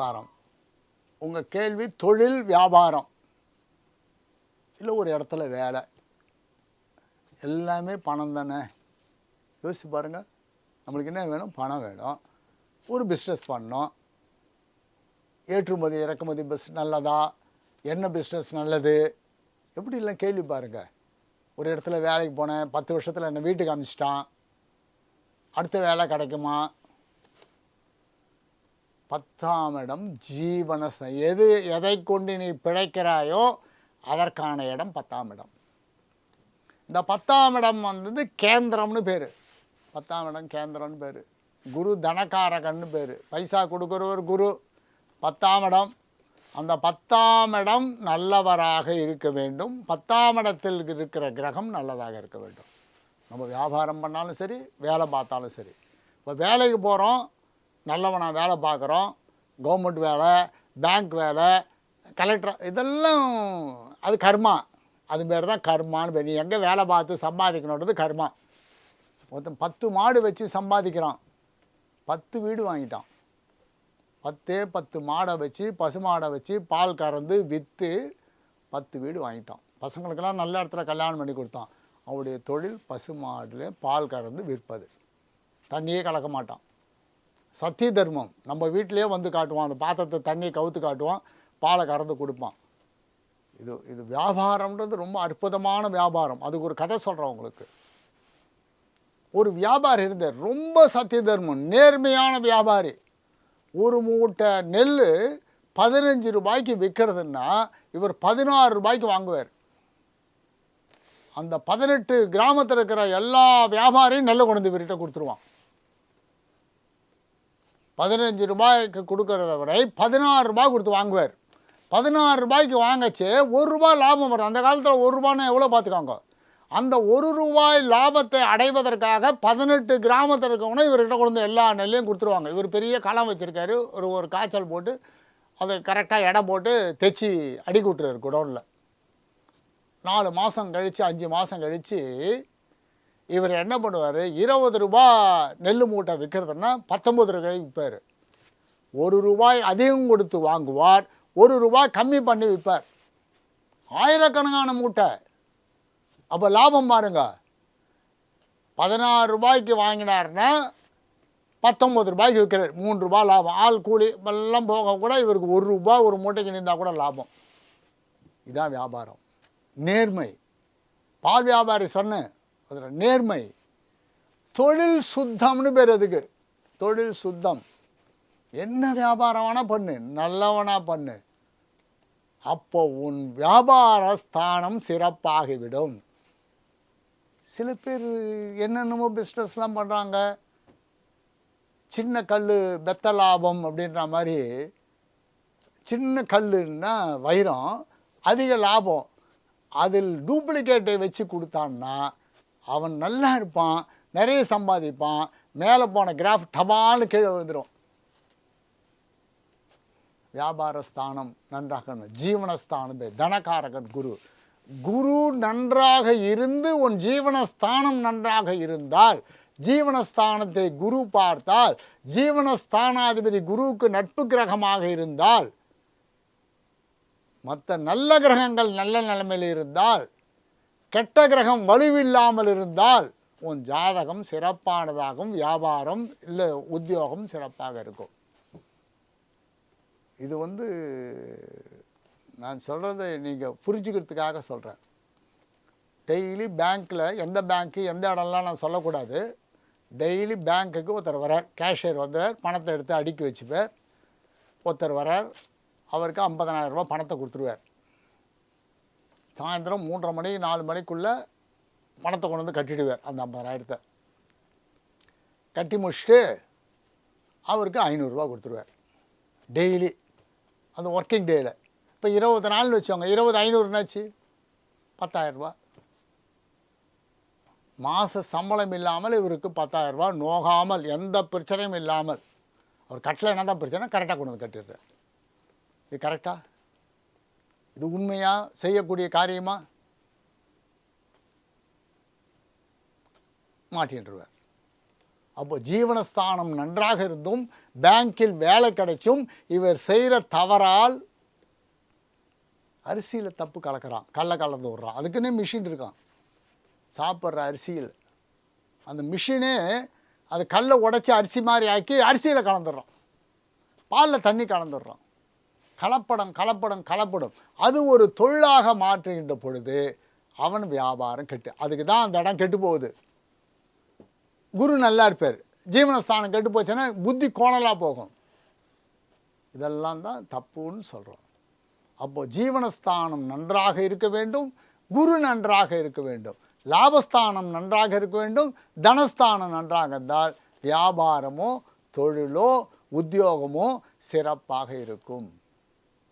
நமஸ்காரம் உங்கள் கேள்வி தொழில் வியாபாரம். இல்லை ஒரு இடத்துல வேலை. எல்லாமே பணம் தானே. யோசிச்சு பாருங்கள் நம்மளுக்கு என்ன வேணும்? பணம் வேணும். ஒரு பிஸ்னஸ் பண்ணோம் ஏற்றுமதி இறக்குமதி பிஸ் நல்லதா? என்ன பிஸ்னஸ் நல்லது? எப்படி இல்லை கேள்வி பாருங்கள் ஒரு இடத்துல வேலைக்கு போனேன். பத்து வருஷத்தில் என்னை வீட்டுக்கு அனுப்பிச்சிட்டான். அடுத்த வேலை கிடைக்குமா? பத்தாம் இடம் ஜீவன எது எதை கொண்டு நீ பிழைக்கிறாயோ அதற்கான இடம் பத்தாம் இடம். இந்த பத்தாம் இடம் வந்தது கேந்திரம்னு பேர். பத்தாம் இடம் கேந்திரம்னு பேர். குரு தனகாரகன்னு பேர். பைசா கொடுக்குறவர் குரு. பத்தாம் இடம். அந்த பத்தாம் இடம் நல்லவராக இருக்க வேண்டும். பத்தாம் இடத்தில் இருக்கிற கிரகம் நல்லதாக இருக்க வேண்டும். நம்ம வியாபாரம் பண்ணாலும் சரி வேலை பார்த்தாலும் சரி. இப்போ வேலைக்கு போகிறோம் நல்லவனாக வேலை பார்க்குறோம். கவர்மெண்ட் வேலை பேங்க் வேலை கலெக்டர் இதெல்லாம் அது கர்மா. அது பேர் தான் கர்மான்னு பேர். நீ எங்கே வேலை பார்த்து சம்பாதிக்கணுன்றது கர்மா. ஒருத்தன் பத்து மாடு வச்சு சம்பாதிக்கிறான். பத்து வீடு வாங்கிட்டான். பத்தே பத்து மாடை வச்சு பசுமாடை வச்சு பால் கறந்து விற்று பத்து வீடு வாங்கிட்டான். பசங்களுக்கெல்லாம் நல்ல இடத்துல கல்யாணம் பண்ணி கொடுத்தான். அவருடைய தொழில் பசுமாடில் பால் கறந்து விற்பது. தண்ணியே கலக்க மாட்டான். சத்திய தர்மம் நம்ம வீட்டிலேயே வந்து காட்டுவான். அந்த பாத்திரத்தை தண்ணியை கவுத்து காட்டுவான். பாலை கறந்து கொடுப்பான். இது இது வியாபாரம்ன்றது ரொம்ப அற்புதமான வியாபாரம். அதுக்கு ஒரு கதை சொல்கிறேன் உங்களுக்கு. ஒரு வியாபாரி இருந்தார். ரொம்ப சத்திய தர்மம் நேர்மையான வியாபாரி. ஒரு மூட்டை நெல் பதினஞ்சு ரூபாய்க்கு விற்கிறதுன்னா இவர் பதினாறு ரூபாய்க்கு வாங்குவார். அந்த பதினெட்டு கிராமத்தில் இருக்கிற எல்லா வியாபாரியும் நெல்லை கொண்டு வந்து இவர்கிட்ட கொடுத்துருவான். பதினஞ்சு ரூபாய்க்கு கொடுக்கறத விட பதினாறு ரூபாய் கொடுத்து வாங்குவார். பதினாறு ரூபாய்க்கு வாங்கச்சு ஒரு ரூபாய் லாபம் வரும். அந்த காலத்தில் ஒரு ரூபான்னு எவ்வளோ பார்த்துக்காங்க. அந்த ஒரு ரூபாய் லாபத்தை அடைவதற்காக பதினெட்டு கிராமத்தில் இருக்கவங்க இவர்கிட்ட கொண்டு எல்லா நெல்லையும் கொடுத்துருவாங்க. இவர் பெரிய களம் வச்சுருக்காரு. ஒரு ஒரு காய்ச்சல் போட்டு அதை கரெக்டாக எடை போட்டு தைச்சி அடிக்கி விட்டுறாரு குடோனில். நாலு மாதம் கழித்து அஞ்சு மாதம் கழித்து இவர் என்ன பண்ணுவார்? இருபது ரூபா நெல் மூட்டை விற்கிறதுனா பத்தொம்பது ரூபாய்க்கு விற்பார் ஒரு ரூபாய் அதிகம் கொடுத்து வாங்குவார். ஒரு ரூபாய் கம்மி பண்ணி விற்பார் ஆயிரக்கணக்கான மூட்டை. அப்போ லாபம் பாருங்க. பதினாறு ரூபாய்க்கு வாங்கினார்னா பத்தொம்பது ரூபாய்க்கு விற்கிறார் மூணு ரூபாய் லாபம். ஆள் கூலி எல்லாம் போக கூட இவருக்கு ஒரு ரூபாய் ஒரு மூட்டைக்கு நின்றால் கூட லாபம். இதான் வியாபாரம். நேர்மை. பால் வியாபாரி சொன்னேன். அதில் நேர்மை. தொழில் சுத்தம்னு பேர் அதுக்கு தொழில் சுத்தம். என்ன வியாபாரம் வேணால் பண்ணு நல்லவனாக பண்ணு. அப்போ உன் வியாபார ஸ்தானம் சிறப்பாகிவிடும். சில பேர் என்னென்னமோ பிஸ்னஸ்லாம் பண்ணுறாங்க சின்ன கல் பெத்த லாபம் அப்படின்ற மாதிரி சின்ன கல்லுன்னா வைரம் அதிக லாபம். அதில் டூப்ளிகேட்டை வச்சு கொடுத்தான்னா அவன் நல்லா இருப்பான் நிறைய சம்பாதிப்பான் மேலே போன கிராஃப் டபால்னு கீழே விழுந்துடும் வியாபார ஸ்தானம் நன்றாக ஜீவனஸ்தானம் தனகாரகன் குரு. குரு நன்றாக இருந்து உன் ஜீவனஸ்தானம் நன்றாக இருந்தால் ஜீவனஸ்தானத்தை குரு பார்த்தால் ஜீவனஸ்தானாதிபதி குருவுக்கு நட்பு கிரகமாக இருந்தால் மற்ற நல்ல கிரகங்கள் நல்ல நிலைமையில் இருந்தால் கெட்ட கிரகம் வலுவில்லாமல் இருந்தால் உன் ஜாதகம் சிறப்பானதாகும் வியாபாரம் இல்லை உத்தியோகம் சிறப்பாக இருக்கும். இது வந்து நான் சொல்கிறத நீங்கள் புரிஞ்சுக்கிறதுக்காக சொல்கிறேன் டெய்லி பேங்க்கில் எந்த பேங்க்கு எந்த இடம்லாம் நான் சொல்லக்கூடாது. டெய்லி பேங்க்குக்கு ஒருத்தர் வரார். கேஷியர் வந்தார் பணத்தை எடுத்து அடுக்கி வச்சுப்பார். ஒருத்தர் வரார் அவருக்கு ஐம்பதனாயிரரூபா பணத்தை கொடுத்துருவார். சாயந்தரம் மூன்றரை மணி நாலு மணிக்குள்ளே பணத்தை கொண்டு வந்து கட்டிடுவார் அந்த ஐம்பதாயிரத்தை. கட்டி முடிச்சுட்டு அவருக்கு ஐநூறுரூவா கொடுத்துருவார். டெய்லி. அந்த ஒர்க்கிங் டேயில் இப்போ இருபது நாள்னு வச்சோங்க இருபது ஐநூறுனாச்சு பத்தாயிரரூபா மாத சம்பளம் இல்லாமல் இவருக்கு பத்தாயிரரூபா நோகாமல் எந்த பிரச்சனையும் இல்லாமல். அவர் கட்டலை என்ன தான் பிரச்சனை கரெக்டாக கொண்டு வந்து கட்டிடுறார். இது கரெக்டாக இது உண்மையாக செய்யக்கூடிய காரியமா? மாட்டின்றுவார். அப்போ ஜீவனஸ்தானம் நன்றாக இருந்தும் பேங்கில் வேலை கிடைச்சும் இவர் செய்கிற தவறால் அரிசியில் தப்பு கலக்கிறான் கள்ள கலந்து விட்றான். அதுக்குன்னே மிஷின் இருக்கான். சாப்பிட்ற அரிசியில். அந்த மிஷினே அது கல்லை உடைச்சி அரிசி மாதிரி ஆக்கி அரிசியில் கலந்துடுறான். பாலில் தண்ணி கலந்துடுறான். கலப்படம் கலப்படம் கலப்படம். அது ஒரு தொழிலாக மாற்றுகின்ற பொழுது அவன் வியாபாரம் கெட்டு அதுக்கு தான் அந்த இடம் கெட்டு போகுது. குரு நல்லா இருப்பார். ஜீவனஸ்தானம் கெட்டு போச்சுன்னா புத்தி கோணலாக போகும். இதெல்லாம் தான் தப்புன்னு சொல்கிறோம் அப்போது ஜீவனஸ்தானம் நன்றாக இருக்க வேண்டும் குரு நன்றாக இருக்க வேண்டும். லாபஸ்தானம் நன்றாக இருக்க வேண்டும் தனஸ்தானம் நன்றாக இருந்தால் வியாபாரமோ தொழிலோ உத்தியோகமோ சிறப்பாக இருக்கும்.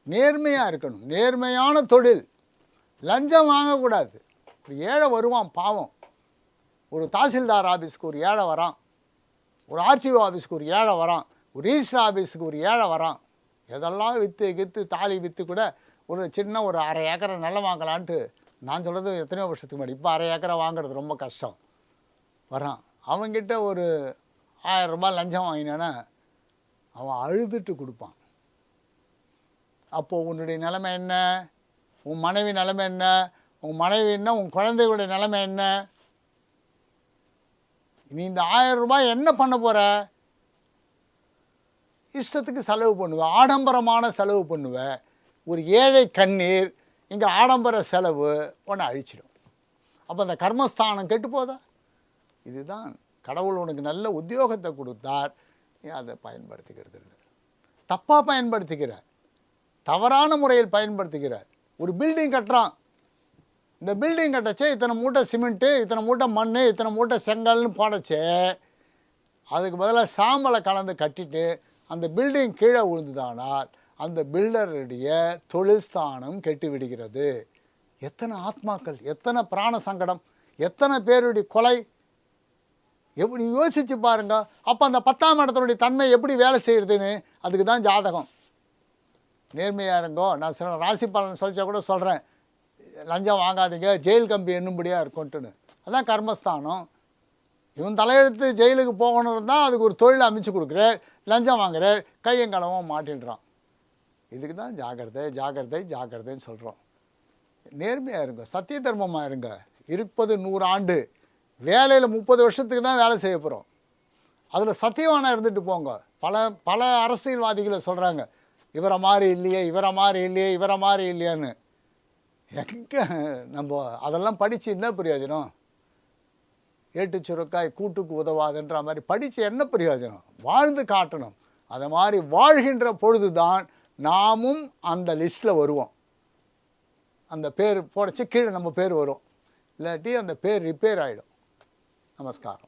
நேர்மையாக இருக்கணும். நேர்மையான தொழில். லஞ்சம் வாங்கக்கூடாது. ஒரு ஏழை வருவான் பாவம். ஒரு தாசில்தார் ஆஃபீஸ்க்கு ஒரு ஏழை வரான். ஒரு ஆர்டிஓ ஆஃபீஸ்க்கு ஒரு ஏழை வரான். ஒரு ரிஜிஸ்டர் ஆஃபீஸுக்கு ஒரு ஏழை வரான். எதெல்லாம் விற்று கித்து தாலி விற்று கூட ஒரு சின்ன ஒரு அரை ஏக்கரை நிலம் வாங்கலான்ட்டு நான் சொல்கிறது எத்தனையோ வருஷத்துக்கு முன்னாடி. இப்போ அரை ஏக்கரை வாங்குறது ரொம்ப கஷ்டம். வரான். அவன்கிட்ட ஒரு ஆயிரம் ரூபாய் லஞ்சம் வாங்கினானா அவன் அழுதுட்டு கொடுப்பான். அப்போது உன்னுடைய நிலைமை என்ன? உன் மனைவி நிலைமை என்ன? உன் மனைவி என்ன? உன் குழந்தைகளுடைய நிலைமை என்ன? நீ இந்த ஆயிரம் ரூபாய் என்ன பண்ண போகிற இஷ்டத்துக்கு செலவு பண்ணுவ. ஆடம்பரமான செலவு பண்ணுவ. ஒரு ஏழை கண்ணீர் இங்கே ஆடம்பர செலவு ஒன்று அழிச்சிடும். அப்போ அந்த கர்மஸ்தானம் கெட்டு போதா? இதுதான் கடவுள் உனக்கு நல்ல உத்தியோகத்தை கொடுத்தார். நீ அதை பயன்படுத்திக்கிறது இல்லை. தப்பாக பயன்படுத்திக்கிற. தவறான முறையில் பயன்படுத்திக்கிற ஒரு பில்டிங் கட்டுறான். இந்த பில்டிங் கட்டச்சே இத்தனை மூட்டை சிமெண்ட்டு இத்தனை மூட்டை மண் இத்தனை மூட்டை செங்கல்னு போடச்சே அதுக்கு பதிலாக சாம்பலை கலந்து கட்டிட்டு அந்த பில்டிங் கீழே விழுந்ததானால் அந்த பில்டருடைய தொழில்ஸ்தானம் கெட்டு விடுகிறது. எத்தனை ஆத்மாக்கள் எத்தனை பிராண சங்கடம் எத்தனை பேருடைய கொலை. எப்படி யோசித்து பாருங்க. அப்போ அந்த பத்தாம் இடத்தினுடைய தன்மை எப்படி வேலை செய்கிறதுன்னு அதுக்கு தான் ஜாதகம். நேர்மையாக இருங்கோ. நான் சில ராசி பலன் சொல்லிச்சா கூட சொல்கிறேன் லஞ்சம் வாங்காதீங்க. ஜெயில் கம்பி என்னும்படியாக இருக்கும்ட்டுன்னு. அதான் கர்மஸ்தானம். இவன் தலையெடுத்து ஜெயிலுக்கு போகணும் தான் அதுக்கு ஒரு தொழில் அமைச்சு கொடுக்குறார். லஞ்சம் வாங்குறார். கையங்கலவும் மாட்டின்றான். இதுக்கு தான் ஜாக்கிரதை ஜாக்கிரதை ஜாக்கிரதைன்னு சொல்கிறோம் நேர்மையாக இருங்க. சத்திய தர்மமாக இருங்க. இருப்பது நூறு ஆண்டு. வேலையில் முப்பது வருஷத்துக்கு தான் வேலை செய்ய போகிறோம் அதில் சத்தியவானா இருந்துட்டு போங்க. பல பல அரசியல்வாதிகளை சொல்கிறாங்க இவரை மாதிரி இல்லையே இவரை மாதிரி இல்லையே இவரை மாதிரி இல்லையான்னு. எங்கே நம்ம அதெல்லாம் படித்து என்ன பிரயோஜனம்? ஏட்டு சுருக்காய் கூட்டுக்கு உதவாதுன்ற மாதிரி படித்து என்ன பிரயோஜனம்? வாழ்ந்து காட்டணும். அதை மாதிரி வாழ்கின்ற பொழுது தான் நாமும் அந்த லிஸ்ட்டில் வருவோம். அந்த பேர் போடச்சு கீழே நம்ம பேர் வரும். இல்லாட்டி அந்த பேர் ரிப்பேர் ஆகிடும் நமஸ்காரம்.